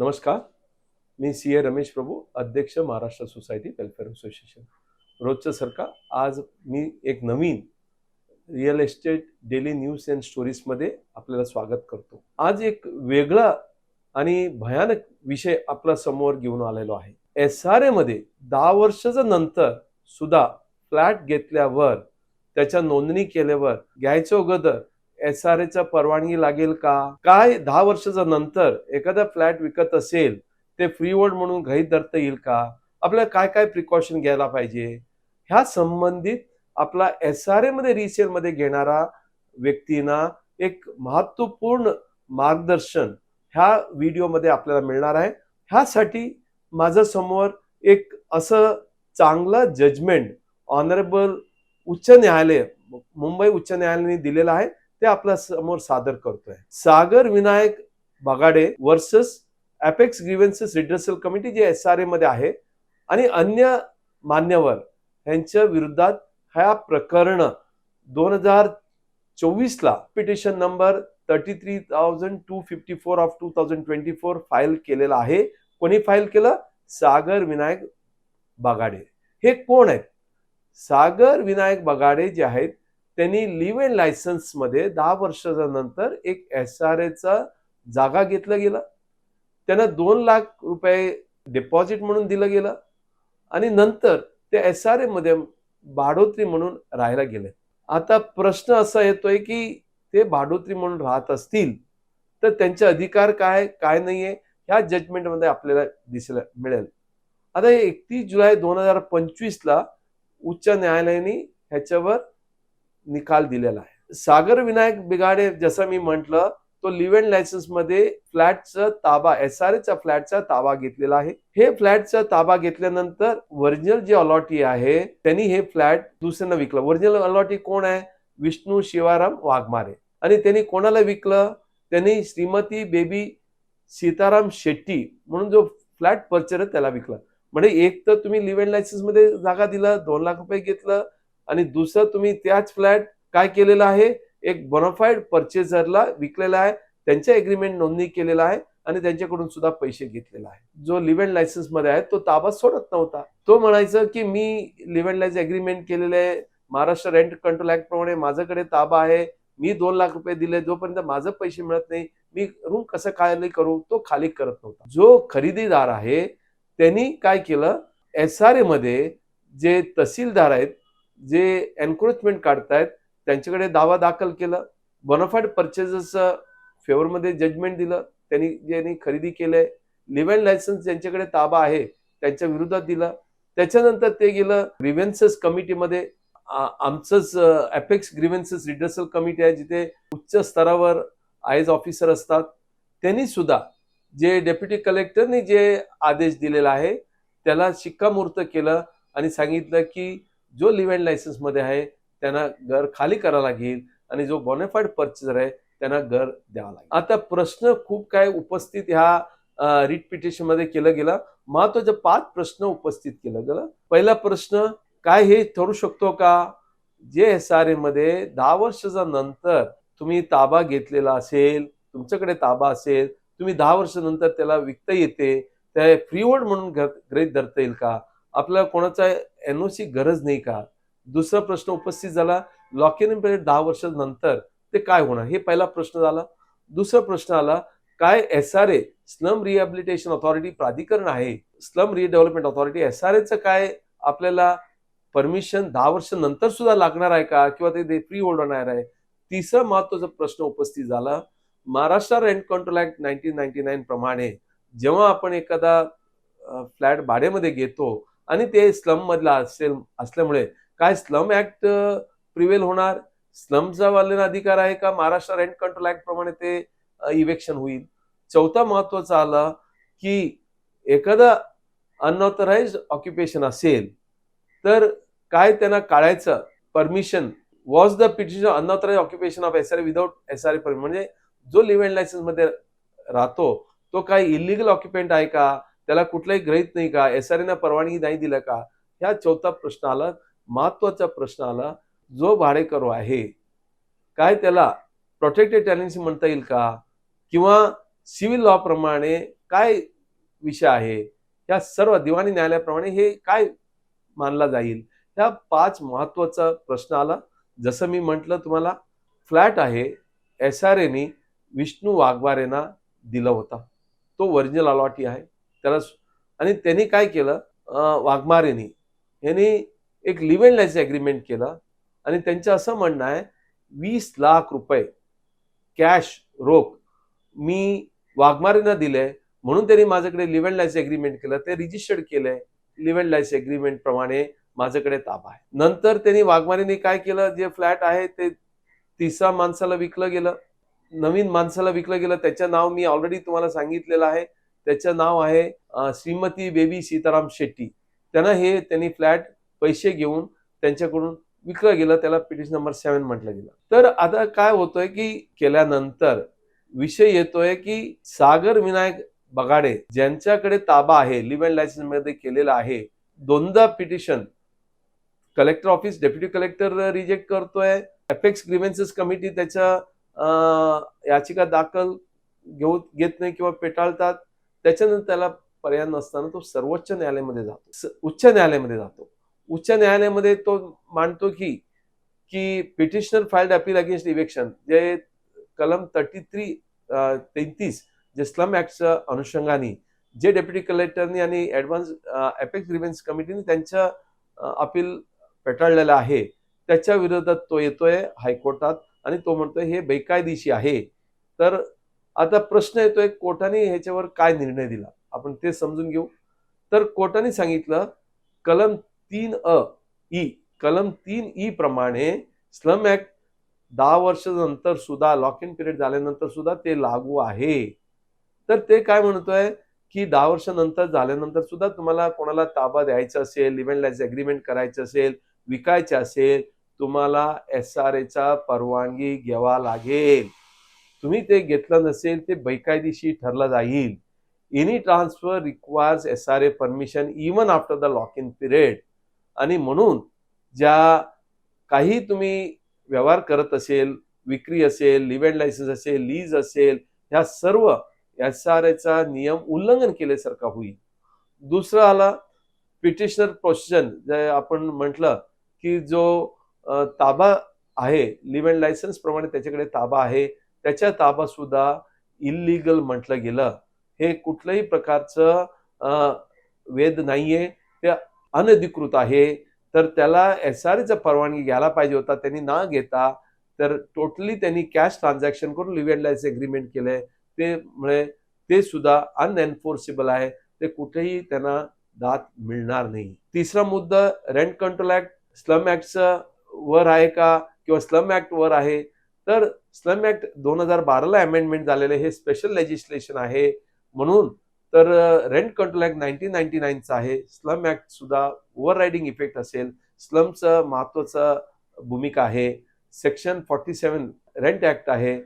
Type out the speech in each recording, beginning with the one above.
नमस्कार. मी सी ए रमेश प्रभू अध्यक्ष Maharashtra society welfare association. रोजचं सरकार आज मी एक नवीन real estate daily news and स्टोरीजमध्ये आपल्याला स्वागत करतो. आज एक वेगळा आणि भयानक विषय आपल्यासमोर घेऊन आलेलो आहे. एस आर एमध्ये दहा वर्षाच्या नंतर सुद्धा फ्लॅट घेतल्यावर त्याच्या नोंदणी केल्यावर घ्यायच्या अगोदर एस आर एचा परवानगी लागेल का? काय दहा वर्षाच्या नंतर एखादा फ्लॅट विकत असेल ते फ्री होल्ड म्हणून गृहीत धरता येईल का? आपल्याला काय काय प्रिकॉशन घ्यायला पाहिजे? ह्या संबंधित आपला एस आर एमध्ये मध्ये रिसेल मध्ये घेणारा व्यक्तींना एक महत्त्वपूर्ण मार्गदर्शन ह्या व्हिडिओमध्ये आपल्याला मिळणार आहे. ह्यासाठी माझ्यासमोर एक असं चांगलं जजमेंट ऑनरेबल उच्च न्यायालय मुंबई उच्च न्यायालयाने दिलेलं आहे. ते आपल्यासमोर सादर करतोय. Sagar Vinayak Bagade versus apex grievances redressal committee S R A ए मध्ये आहे आणि अन्य मान्यवर यांच्या विरोधात ह्या प्रकरण दोन हजार चोवीसला petition number thirty three thousand two fifty four of two thousand twenty four file केलेला आहे. कोणी फाईल केलं? सागर विनायक बगाडे. हे कोण आहेत? सागर विनायक बगाडे जे आहेत त्यांनी लिव्ह एन लायसन्समध्ये दहा वर्षाच्या नंतर एक एस आर एचा जागा घेतलं गेलं. त्यांना दोन लाख रुपये डिपॉझिट म्हणून दिलं गेलं आणि नंतर ते एस आर एमध्ये भाडोत्री म्हणून राहायला गेले. आता प्रश्न असा येतोय की ते भाडोत्री म्हणून राहत असतील तर त्यांचे अधिकार काय काय नाहीये ह्या जजमेंटमध्ये आपल्याला दिसायला मिळेल. आता एकतीस जुलै दोन हजार पंचवीसला उच्च न्यायालयाने ह्याच्यावर निकाल दिलेला आहे. सागर विनायक बिगाडे जसं मी म्हटलं तो लिव्ह अँड लायसन्समध्ये फ्लॅटचा ताबा एस आर एचा फ्लॅटचा ताबा घेतलेला आहे. हे फ्लॅटचा ताबा घेतल्यानंतर ओरिजिनल जे अलॉटी आहे त्यांनी हे फ्लॅट दुसऱ्यांना विकलं. ओरिजिनल अलॉटी कोण आहे? विष्णू शिवाराम वाघमारे. आणि त्यांनी कोणाला विकलं? त्यांनी श्रीमती बेबी सीताराम शेट्टी म्हणून जो फ्लॅट पर्चर त्याला विकला. म्हणजे एक तर तुम्ही लिव्ह अँड लायसन्समध्ये जागा दिला दोन लाख रुपये घेतलं आणि दुसरं तुम्ही त्याच फ्लॅट काय केलेलं आहे? एक बोनाफाईड परचेजरला विकलेला आहे त्यांच्या एग्रीमेंट नोंदणी केलेला आहे आणि त्यांच्याकडून सुद्धा पैसे घेतलेला आहे. जो लिव्ह अँड लायसन्समध्ये आहे तो ताबा सोडत नव्हता. तो म्हणायचं की मी लिव्ह अँड लायसन्स अग्रीमेंट केलेले आहे महाराष्ट्र रेंट कंट्रोल ऍक्ट प्रमाणे माझ्याकडे ताबा आहे मी दोन लाख रुपये दिले जोपर्यंत माझं पैसे मिळत नाही मी रूम कसं खाली करू? तो खाली करत नव्हता. जो खरेदीदार आहे त्यांनी काय केलं? एस आर ए मध्ये जे तहसीलदार आहेत जे एन्क्रोचमेंट काढतायत त्यांच्याकडे दावा दाखल केलं. बोनाफाईड परचेसेस फेवरमध्ये जजमेंट दिलं. त्यांनी ज्यांनी खरेदी केलंय लिव्ह अँड लायसन्स ज्यांच्याकडे ताबा आहे त्यांच्या विरोधात दिलं. त्याच्यानंतर ते गेलं ग्रीव्हन्सेस कमिटीमध्ये आमचंच अपेक्स ग्रीव्हन्सेस रिडर्सल कमिटी आहे जिथे उच्च स्तरावर आय एस ऑफिसर असतात. त्यांनी सुद्धा जे डेप्युटी कलेक्टरने जे आदेश दिलेला आहे त्याला शिक्कामोर्त केलं आणि सांगितलं की जो लिव्ह अँड लायसन्समध्ये आहे त्यांना घर खाली करावं लागेल आणि जो बॉनेफाईड पर्चेसर आहे त्यांना घर द्यावं लागेल. आता प्रश्न खूप काय उपस्थित ह्या रिट पिटिशनमध्ये केलं गेलं. महत्त्वाचे पाच प्रश्न उपस्थित केलं गेलं. पहिला प्रश्न काय हे ठरू शकतो का? जे एस आर एमध्ये मध्ये दहा वर्षाच्या नंतर तुम्ही ताबा घेतलेला असेल तुमच्याकडे ताबा असेल तुम्ही दहा वर्षानंतर त्याला विकता येते त्या फ्री होल्ड म्हणून गृहित धरता येईल का? आपल्याला कोणाचा एन ओ सी गरज नाही का? दुसरा प्रश्न उपस्थित झाला. लॉक इन पिरियड दहा वर्षानंतर ते काय होणार? हे पहिला प्रश्न झाला. दुसरा प्रश्न आला काय S R A slum rehabilitation authority प्राधिकरण आहे? Slum redevelopment authority S R एचं काय? आपल्याला परमिशन दहा वर्ष नंतर सुद्धा लागणार आहे का? किंवा ते फ्री होल्ड होणार आहे? तिसरा महत्त्वाचा प्रश्न उपस्थित झाला. Maharashtra rent control act nineteen ninety nine प्रमाणे जेव्हा आपण एखादा फ्लॅट भाड्यामध्ये घेतो आणि ते स्लम मधला असेल असल्यामुळे. काय स्लम ऍक्ट प्रिवेल होणार? स्लमचा वाल्यांना अधिकार आहे का? महाराष्ट्र रेंट कंट्रोल ऍक्ट प्रमाणे ते इव्हेक्शन होईल. चौथा महत्त्वाचा आला की एखादा अनऑथराइज ऑक्युपेशन असेल तर काय त्यांना काढायचं? Permission was the petition unauthorised occupation of S R without S R म्हणजे जो लिव्ह अँड लायसन्समध्ये राहतो तो काय इलिगल ऑक्युपेंट आहे का? त्याला कुठलाही ग्रहित नाही का? एस आर परवानगी नाही दिलं का? ह्या चौथा प्रश्न आला. महत्त्वाचा प्रश्न आला. जो भाडेकरू आहे काय त्याला प्रोटेक्टेड टॅलेन्सी म्हणता येईल का? किंवा सिव्हिल लॉ प्रमाणे काय विषय आहे? या सर्व दिवाणी न्यायालयाप्रमाणे हे काय मानला जाईल? ह्या पाच महत्त्वाचा प्रश्न आला. जसं मी म्हटलं तुम्हाला फ्लॅट आहे. एस आर एनी विष्णू वाघवारेंना दिला होता. तो ओरिजिनल अलॉटी आहे. त्याला आणि त्यांनी काय केलं? वाघमारेनी यांनी एक लिव्ह अँड लाईस ॲग्रीमेंट केलं आणि त्यांचं असं म्हणणं आहे वीस लाख रुपये कॅश रोख मी वाघमारेंना दिले म्हणून त्यांनी माझ्याकडे लिव्ह अँड लाईस ॲग्रीमेंट केलं ते रजिस्टर्ड केलंय लिव्ह अँड लाईस ॲग्रीमेंट प्रमाणे माझ्याकडे ताबा आहे. नंतर त्यांनी वाघमारेने काय केलं? जे फ्लॅट आहे ते तिसऱ्या माणसाला विकलं गेलं नवीन माणसाला विकलं गेलं त्याचं नाव मी ऑलरेडी तुम्हाला सांगितलेलं आहे. त्याचं नाव आहे श्रीमती बेबी सीताराम शेट्टी. त्यांना हे त्यांनी फ्लॅट पैसे घेऊन त्यांच्याकडून विकलं गेलं त्याला पिटिशन नंबर सेव्हन म्हटलं गेलं. तर आता काय होतोय की केल्यानंतर विषय येतोय की सागर विनायक बगाडे ज्यांच्याकडे ताबा आहे लिव्ह अँड लायसन्समध्ये केलेला आहे दोनदा petition collector office deputy collector reject करतोय. एफेक्स ग्रीव्हन्सेस कमिटी त्याच्या याचिका दाखल घेऊ घेत नाही किंवा पेटाळतात. त्याच्यानंतर त्याला पर्याय नसताना तो सर्वोच्च न्यायालयामध्ये जातो. स- उच्च न्यायालयामध्ये जातो. उच्च न्यायालयामध्ये तो मांडतो की की petitioner filed appeal against eviction जे कलम थर्टी थ्री तेहतीस जे स्लम ऍक्टच्या अनुषंगाने जे डेप्युटी कलेक्टरनी आणि ॲडव्हान्स एपेक्स ग्रिव्हन्स कमिटीने त्यांचं अपील पेटाळलेलं आहे. त्याच्या विरोधात तो येतोय हायकोर्टात आणि तो म्हणतोय हे बेकायदेशी आहे. तर आता प्रश्न येतोय कोर्टाने ह्याच्यावर काय निर्णय दिला? आपण ते समजून घेऊ. तर कोर्टाने सांगितलं कलम तीन अ ई कलम तीन ई प्रमाणे स्लम ऍक्ट दहा वर्षानंतर सुद्धा लॉक इन पिरियड झाल्यानंतर सुद्धा ते लागू आहे. तर ते काय म्हणतोय की दहा वर्षानंतर झाल्यानंतर सुद्धा तुम्हाला कोणाला ताबा द्यायचा असेल इव्हेंट लाईस अग्रीमेंट करायचं असेल विकायचे असेल तुम्हाला एस आर एचा परवानगी घ्यावा लागेल. तुम्ही ते घेतलं नसेल ते बेकायदेशीर ठरलं जाईल. Any transfer requires S R A permission even after the lock in period आणि म्हणून ज्या काही तुम्ही व्यवहार करत असेल विक्री असेल लिव्ह लायसन्स असेल लीज असेल ह्या सर्व एस आर एचा नियम उल्लंघन केल्यासारखा होईल. दुसरं आला पिटिशनर प्रोसिजन जे आपण म्हटलं की जो ताबा आहे लिव्ह अँड लायसन्स प्रमाणे त्याच्याकडे ताबा आहे त्याच्या ताबा सुद्धा इलिगल म्हटलं गेलं. हे कुठल्याही प्रकारचं वेद नाहीये. ते अनधिकृत आहे. तर त्याला एस आर एचा परवानगी घ्यायला पाहिजे होता. त्यांनी न घेता तर टोटली त्यांनी कॅश ट्रान्झॅक्शन करून लिव्ह अँड लाईफ एग्रीमेंट केलंय. ते म्हणजे ते सुद्धा अनएन्फोर्सेबल आहे. ते कुठेही त्यांना दात मिळणार नाही. तिसरा मुद्दा रेंट कंट्रोल ऍक्ट स्लम ऍक्टचं वर आहे का? किंवा स्लम ऍक्ट वर आहे? तर स्लम ऍक्ट दोन हजार बाराला अमेंडमेंट झालेलं हे स्पेशल लेजिस्लेशन आहे म्हणून. तर rent control act nineteen ninety नाईनचा आहे. स्लम ऍक्ट सुद्धा ओव्हर रायडिंग इफेक्ट असेल. स्लमचं महत्वाचं भूमिका आहे. Section forty seven rent act आहे.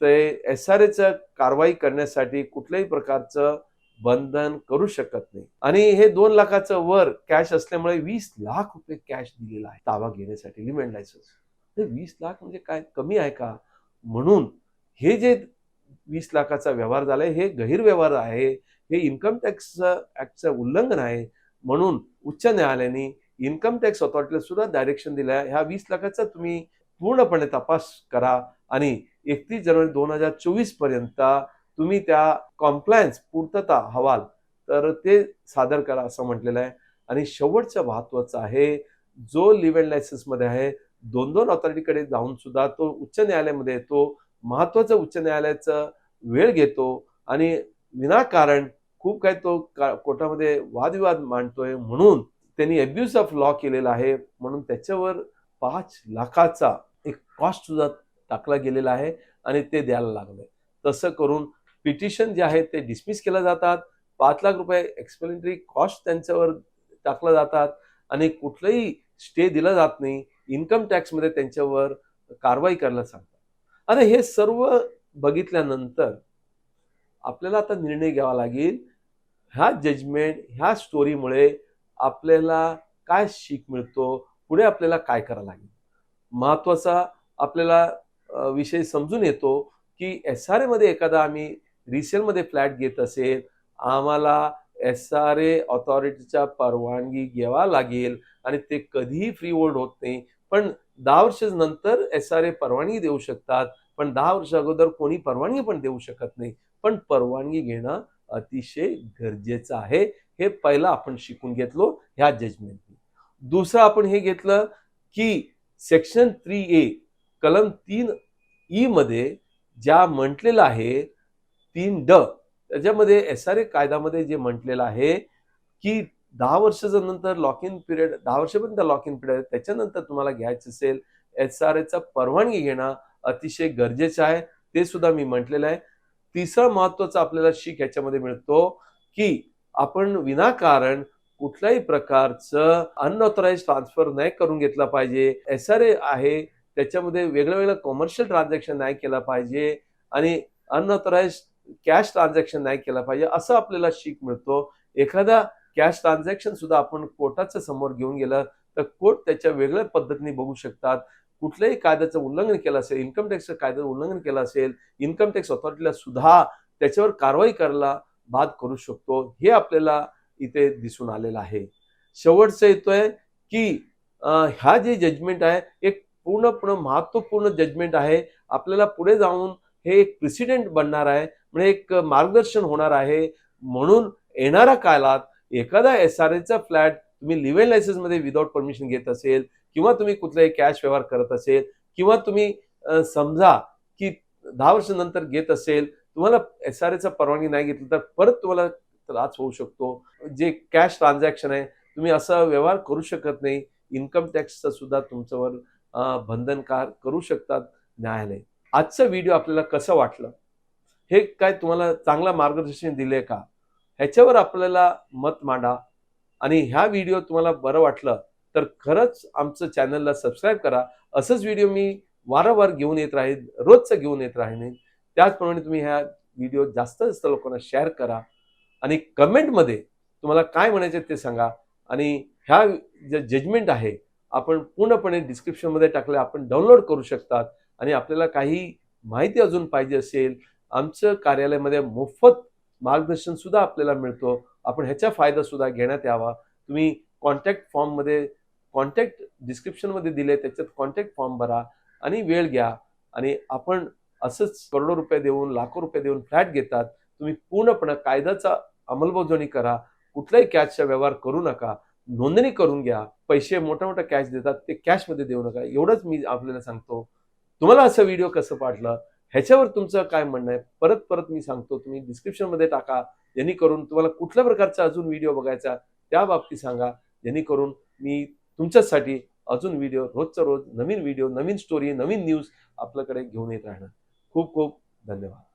ते एस आर एचं कारवाई करण्यासाठी कुठल्याही प्रकारचं बंधन करू शकत नाही. आणि हे दोन लाखाचं वर कॅश असल्यामुळे वीस लाख रुपये कॅश दिलेला आहे. ताबा घेण्यासाठी. लिमेंट लायसन्स हे वीस लाख म्हणजे काय? कमी आहे का? म्हणून हे जे वीस लाखाचा व्यवहार झालाय हे गैरव्यवहार आहे हे इन्कम टॅक्स ऍक्टचं उल्लंघन आहे. म्हणून उच्च न्यायालयाने इन्कम टॅक्स ऑथॉरिटीला सुद्धा डायरेक्शन दिलं आहे ह्या वीस लाखाचा तुम्ही पूर्णपणे तपास करा आणि एकतीस जानेवारी दोन हजार चोवीसपर्यंत तुम्ही त्या कॉम्प्लायन्स पूर्तता हवाल तर ते सादर करा असं म्हटलेलं आहे. आणि शेवटचं महत्वाचं आहे जो लिव्ह अँड लायसन्समध्ये आहे दोन दोन ऑथॉरिटीकडे जाऊन सुद्धा तो उच्च न्यायालयामध्ये येतो महत्वाचं उच्च न्यायालयाचं वेळ घेतो आणि विनाकारण खूप काही तो का- कोर्टामध्ये वादविवाद मांडतोय म्हणून त्यांनी अब्युज ऑफ लॉ केलेला आहे. म्हणून त्याच्यावर पाच लाखाचा एक कॉस्ट सुद्धा टाकला गेलेला आहे आणि ते द्यायला लागलंय. तसं करून पिटिशन जे आहे ते डिसमिस केलं जातात. पाच लाख रुपये एक्सप्लेनेटरी कॉस्ट त्यांच्यावर टाकलं जातात आणि कुठलंही स्टे दिला जात नाही. इन्कम टॅक्समध्ये त्यांच्यावर कारवाई करायला सांगतात. आता हे सर्व बघितल्यानंतर आपल्याला आता निर्णय घ्यावा लागेल. ह्या जजमेंट ह्या स्टोरीमुळे आपल्याला काय शिक मिळतो? पुढे आपल्याला काय करावं लागेल? महत्त्वाचा आपल्याला विषय समजून येतो की एस आर एमध्ये एखादा आम्ही रिसेलमध्ये फ्लॅट घेत असेल आम्हाला एस आर ए ऑथॉरिटीच्या परवानगी घ्यावा लागेल आणि ते कधीही फ्री होल्ड होत नाही. पण दहा वर्ष नंतर एस आर ए परवानगी देऊ शकतात पण दहा वर्ष अगोदर कोणी परवानगी पण देऊ शकत नाही. पण परवानगी घेणं अतिशय गरजेचं आहे. हे पहिलं आपण शिकून घेतलो ह्या जजमेंट दुसरं आपण हे घेतलं की सेक्शन थ्री ए कलम तीन ई मध्ये ज्या म्हटलेलं आहे तीन ड त्याच्यामध्ये एस आर ए कायद्यामध्ये जे म्हटलेलं आहे की दहा वर्षाच्या नंतर लॉक इन पिरियड दहा वर्षापर्यंत लॉक इन पिरियड त्याच्यानंतर तुम्हाला घ्यायचं असेल एस आर एचा परवानगी घेणं अतिशय गरजेचं आहे ते सुद्धा मी म्हटलेलं आहे. तिसरं महत्वाचं आपल्याला शिक याच्यामध्ये मिळतो की आपण विनाकारण कुठल्याही प्रकारचं अनऑथराईज ट्रान्सफर नाही करून घेतला पाहिजे. एस आर ए आहे त्याच्यामध्ये वेगळं वेगळं कॉमर्शियल ट्रान्झॅक्शन नाही केलं पाहिजे आणि अनऑथराईज कॅश ट्रान्झॅक्शन नाही केलं पाहिजे असं आपल्याला शिक मिळतो. एखादा कॅश ट्रान्झॅक्शन सुद्धा आपण कोर्टाच्या समोर घेऊन गेलं तर कोर्ट त्याच्या वेगळ्या पद्धतीने बघू शकतात. कुठल्याही कायद्याचं उल्लंघन केलं असेल इन्कम टॅक्सचं कायद्याचं उल्लंघन केलं असेल इन्कम टॅक्स ऑथॉरिटीला सुद्धा त्याच्यावर कारवाई करायला बाद करू शकतो. हे आपल्याला इथे दिसून आलेलं आहे. शेवटचं येतोय की ह्या जे जजमेंट आहे एक पूर्णपणे महत्त्वपूर्ण जजमेंट आहे. आपल्याला पुढे जाऊन हे एक प्रेसिडेंट बनणार आहे. म्हणजे एक मार्गदर्शन होणार आहे. म्हणून येणाऱ्या काळात एखादा एस आर एचा फ्लॅट तुम्ही लिव्ह लायसन्समध्ये विदाउट विदाऊट परमिशन घेत असेल किंवा तुम्ही कुठलाही कॅश व्यवहार करत असेल किंवा तुम्ही समजा की दहा वर्षानंतर घेत असेल तुम्हाला एस आर एचा परवानगी नाही घेतली तर परत तुम्हाला त्रास होऊ शकतो. जे कॅश ट्रान्झॅक्शन आहे तुम्ही असा व्यवहार करू शकत नाही. इन्कम टॅक्सचा सुद्धा तुमच्यावर बंधनकार करू शकतात न्यायालय. आजचा व्हिडिओ आपल्याला कसं वाटलं? हे काय तुम्हाला चांगलं मार्गदर्शन दिले का? ह्याच्यावर आपल्याला मत मांडा. आणि ह्या व्हिडिओ तुम्हाला बरं वाटलं तर खरंच आमचं चॅनलला सबस्क्राईब करा. असंच व्हिडिओ मी वारंवार घेऊन येत राहीन रोजचं घेऊन येत राहीन. त्याचप्रमाणे तुम्ही ह्या व्हिडिओ जास्त जास्त लोकांना शेअर करा. आणि कमेंटमध्ये तुम्हाला काय म्हणायचे ते सांगा. आणि ह्या जे जजमेंट आहे आपण पूर्णपणे डिस्क्रिप्शनमध्ये टाकले आपण डाउनलोड करू शकतात. आणि आपल्याला काही माहिती अजून पाहिजे असेल आमचं कार्यालयामध्ये मोफत मार्गदर्शन सुद्धा आपल्याला मिळतो. आपण ह्याचा फायदा सुद्धा घेण्यात यावा. तुम्ही कॉन्टॅक्ट फॉर्ममध्ये कॉन्टॅक्ट डिस्क्रिप्शनमध्ये दिले त्याच्यात कॉन्टॅक्ट फॉर्म भरा आणि वेळ घ्या. आणि आपण असंच करोडो रुपये देऊन लाखो रुपये देऊन फ्लॅट घेतात तुम्ही पूर्णपणे कायद्याचा अंमलबजावणी करा. कुठलाही कॅशचा व्यवहार करू नका. नोंदणी करून घ्या. पैसे मोठा मोठा कॅश देतात ते कॅशमध्ये देऊ नका. एवढंच मी आपल्याला सांगतो. तुम्हाला असं व्हिडिओ कसं पाठलं ह्याच्यावर तुमचं काय म्हणणं आहे? परत परत मी सांगतो तुम्ही डिस्क्रिप्शनमध्ये टाका. जेणेकरून तुम्हाला कुठल्या प्रकारचा अजून व्हिडिओ बघायचा त्या बाबतीत सांगा. जेणेकरून मी तुमच्यासाठी अजून व्हिडिओ रोजचा रोज नवीन व्हिडिओ नवीन स्टोरी नवीन न्यूज आपल्याकडे घेऊन येत राहणार. खूप खूप धन्यवाद.